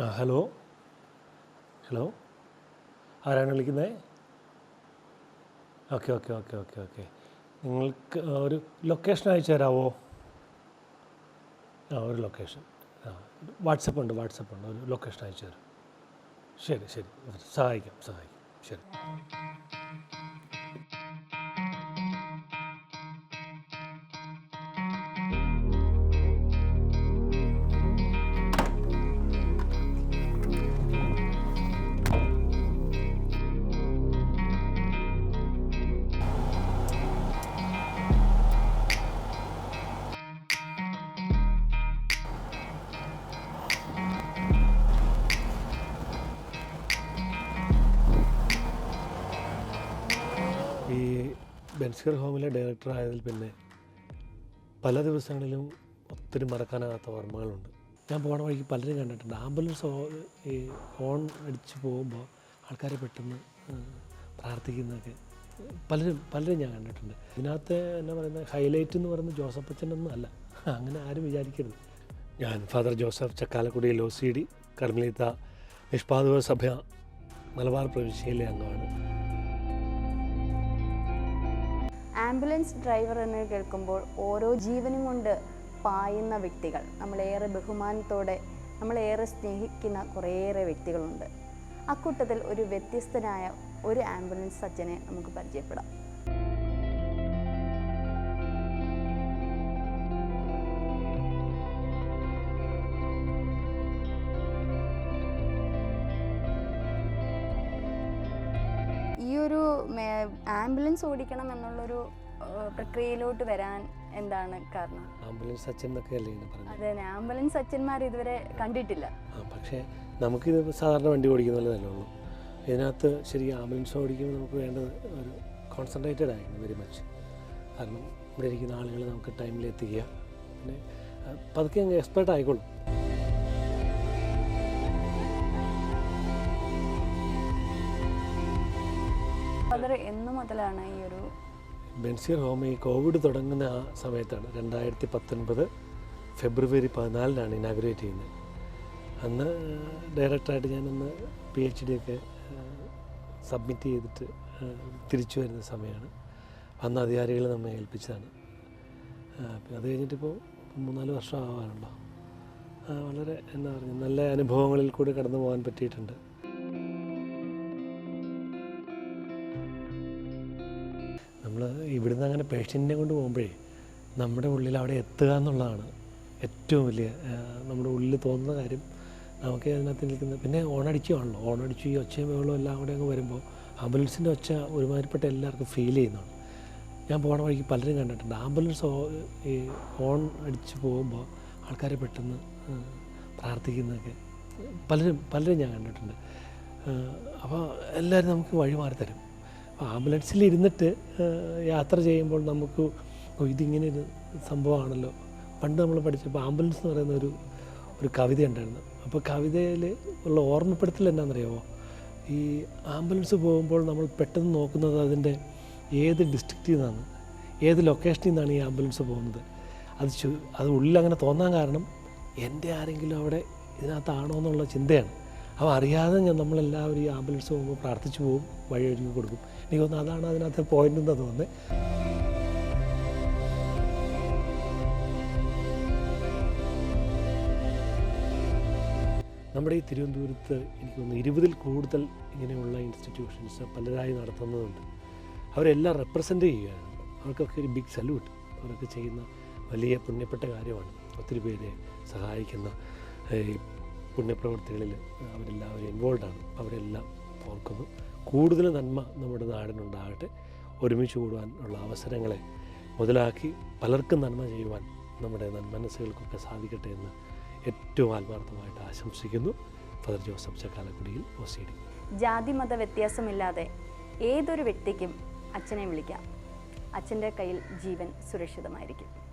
ആ hello? Hello? ആരാണ് വിളിക്കുന്നത് okay okay okay okay okay. നിങ്ങൾക്ക് ഒരു ലൊക്കേഷൻ അയച്ചു തരാമോ ആ ഒരു ലൊക്കേഷൻ. ആ വാട്സപ്പ് ഉണ്ട് വാട്സപ്പ് ഉണ്ട്. ഒരു ലൊക്കേഷൻ അയച്ചു തരാം. ശരി ശരി. സഹായിക്കാം സഹായിക്കാം. ശരി. ബെൻസിയർ ഹോമിലെ ഡയറക്ടർ ആയതിൽ പിന്നെ പല ദിവസങ്ങളിലും ഒത്തിരി മറക്കാനാകാത്ത ഓർമ്മകളുണ്ട്. ഞാൻ പോണ വഴിക്ക് പലരും കണ്ടിട്ടുണ്ട്. ആംബുലൻസ് ഈ ഹോൺ അടിച്ച് പോകുമ്പോൾ ആൾക്കാരെ പെട്ടെന്ന് പ്രാർത്ഥിക്കുന്നതൊക്കെ പലരും പലരും ഞാൻ കണ്ടിട്ടുണ്ട്. ഇതിനകത്ത് എന്നാ പറയുന്നത് ഹൈലൈറ്റ് എന്ന് പറയുന്നത് ജോസഫ് അച്ഛനൊന്നും അല്ല. അങ്ങനെ ആരും വിചാരിക്കരുത്. ഞാൻ ഫാദർ ജോസഫ് ചക്കാലക്കുടി ലോ സി ഡി കർമ്മലീത്ത നിഷ്പാതക സഭ മലബാർ പ്രവിശ്യയിലെ അംഗമാണ്. ആംബുലൻസ് ഡ്രൈവർ എന്ന് കേൾക്കുമ്പോൾ ഓരോ ജീവനും കൊണ്ട് പായുന്ന വ്യക്തികൾ. നമ്മളേറെ ബഹുമാനത്തോടെ നമ്മളേറെ സ്നേഹിക്കുന്ന കുറേയേറെ വ്യക്തികളുണ്ട്. അക്കൂട്ടത്തിൽ ഒരു വ്യത്യസ്തനായ ഒരു ആംബുലൻസ് സജ്ജനെ നമുക്ക് പരിചയപ്പെടാം. ഒരു ആംബുലൻസ് ഓടിക്കണം എന്നുള്ളൊരു പ്രക്രിയയിലോട്ട് വരാൻ എന്താണ് കാരണം? ആംബുലൻസ് അച്ഛൻ എന്നൊക്കെ അല്ലേ എന്ന് പറഞ്ഞു അതെ ആംബുലൻസ് അച്ഛന്മാർ ഇതുവരെ കണ്ടിട്ടില്ല. പക്ഷേ നമുക്കിത് സാധാരണ വണ്ടി ഓടിക്കുന്നതല്ലേ ഉള്ളൂ. ഇതിനകത്ത് ശരി ആംബുലൻസ് ഓടിക്കുമ്പോൾ നമുക്ക് വേണ്ടത് ഒരു കോൺസെൻട്രേറ്റഡ് ആയിരുന്നു വെരി മച്ച് കാരണം ഇവിടെ ഇരിക്കുന്ന ആളുകൾ നമുക്ക് ടൈമിൽ എത്തിക്കുക. പിന്നെ പതുക്കെ അങ്ങ് എക്സ്പേർട്ട് ആയിക്കോളും. ഫാദർ മുതലാണ് ഈ ഒരു ബെൻസിയർ ഹോം ഈ കോവിഡ് തുടങ്ങുന്ന ആ സമയത്താണ് രണ്ടായിരത്തി പത്തൊൻപത് ഫെബ്രുവരി പതിനാലിനാണ് ഇനാഗ്രേറ്റ് ചെയ്യുന്നത്. അന്ന് ഡയറക്റ്റായിട്ട് ഞാനന്ന് പി എച്ച് ഡി ഒക്കെ സബ്മിറ്റ് ചെയ്തിട്ട് തിരിച്ചു വരുന്ന സമയമാണ്. അന്ന് അധികാരികൾ നമ്മെ ഏൽപ്പിച്ചതാണ്. അത് കഴിഞ്ഞിട്ടിപ്പോൾ മൂന്നാൽ വർഷം ആവാണല്ലോ വളരെ എന്താ പറയുക നല്ല അനുഭവങ്ങളിൽ കൂടി കടന്നു പോകാൻ പറ്റിയിട്ടുണ്ട്. നമ്മൾ ഇവിടുന്ന് അങ്ങനെ പേഷ്യന്റിനെ കൊണ്ട് പോകുമ്പോഴേ നമ്മുടെ ഉള്ളിൽ അവിടെ എത്തുക എന്നുള്ളതാണ് ഏറ്റവും വലിയ നമ്മുടെ ഉള്ളിൽ തോന്നുന്ന കാര്യം നമുക്ക് അതിനകത്ത് നിൽക്കുന്നത്. പിന്നെ ഓണടിക്കുകയാണല്ലോ ഓണടിച്ചു ഈ ഒച്ചയും ബഹളവും എല്ലാം കൂടെ അങ്ങ് വരുമ്പോൾ ആംബുലൻസിന്റെ ഒച്ച ഒരുമാതിരിപ്പെട്ട എല്ലാവർക്കും ഫീൽ ചെയ്യുന്നതാണ്. ഞാൻ പോണ വഴിക്ക് പലരും കണ്ടിട്ടുണ്ട്. ആംബുലൻസ് ഈ ഓൺ അടിച്ച് പോകുമ്പോൾ ആൾക്കാരെ പെട്ടെന്ന് പ്രാർത്ഥിക്കുന്നതൊക്കെ പലരും പലരും ഞാൻ കണ്ടിട്ടുണ്ട്. അപ്പോൾ എല്ലാവരും നമുക്ക് വഴി മാറി തരും. ആംബുലൻസിൽ ഇരുന്നിട്ട് യാത്ര ചെയ്യുമ്പോൾ നമുക്ക് ഇതിങ്ങനെ ഒരു സംഭവമാണല്ലോ. പണ്ട് നമ്മൾ പഠിച്ചപ്പോൾ ആംബുലൻസ് എന്ന് പറയുന്ന ഒരു ഒരു കവിത ഉണ്ടായിരുന്നു. അപ്പോൾ കവിതയിൽ ഉള്ള ഓർമ്മപ്പെടുത്തൽ എന്നാണെന്നറിയാമോ ഈ ആംബുലൻസ് പോകുമ്പോൾ നമ്മൾ പെട്ടെന്ന് നോക്കുന്നത് അതിന്റെ ഏത് ഡിസ്ട്രിക്റ്റിൽ നിന്നാണ് ഏത് ലൊക്കേഷനിൽ നിന്നാണ് ഈ ആംബുലൻസ് പോകുന്നത്. അത് അത് ഉള്ളിൽ അങ്ങനെ തോന്നാൻ കാരണം എന്റെ ആരെങ്കിലും അവിടെ ഇതിനകത്താണോ എന്നുള്ള ചിന്തയാണ്. അപ്പോൾ അറിയാതെ ഞാൻ നമ്മളെല്ലാവരും ഈ ആംബുലൻസ് പോകുമ്പോൾ പ്രാർത്ഥിച്ചു പോകും വഴി ഒരുക്കി കൊടുക്കും. എനിക്ക് തോന്നുന്നു അതാണ് അതിനകത്ത് പോയിന്റ് എന്ന് തോന്നുന്നത് നമ്മുടെ ഈ തിരുവനന്തപുരത്ത് എനിക്ക് തോന്നുന്നു ഇരുപതിൽ കൂടുതൽ ഇങ്ങനെയുള്ള ഇൻസ്റ്റിറ്റ്യൂഷൻസ് പലരായി നടത്തുന്നതുണ്ട്. അവരെല്ലാം റെപ്രസെന്റ് ചെയ്യുകയാണ്. അവർക്കൊക്കെ ഒരു ബിഗ് സല്യൂട്ട് അവരൊക്കെ ചെയ്യുന്ന വലിയ പുണ്യപ്പെട്ട കാര്യമാണ്. ഒത്തിരി പേരെ സഹായിക്കുന്ന പുണ്യപ്രവർത്തികളിൽ അവരെല്ലാവരും ആണ്. അവരെല്ലാം ഓർക്കുന്നു. കൂടുതൽ നന്മ നമ്മുടെ നാടിനുണ്ടാകട്ടെ. ഒരുമിച്ച് കൂടുവാൻ ഉള്ള അവസരങ്ങളെ മുതലാക്കി പലർക്കും നന്മ ചെയ്യുവാൻ നമ്മുടെ നന്മനസ്സുകൾക്കൊക്കെ സാധിക്കട്ടെ എന്ന് ഏറ്റവും ആത്മാർത്ഥമായിട്ട് ആശംസിക്കുന്നു. ഫാദർ ജോസഫ് ചക്കാലക്കുടിയിൽ ഒസിഡി ജാതി മത വ്യത്യാസമില്ലാതെ ഏതൊരു വ്യക്തിക്കും അച്ഛനെ വിളിക്കാം. അച്ഛന്റെ കയ്യിൽ ജീവൻ സുരക്ഷിതമായിരിക്കും.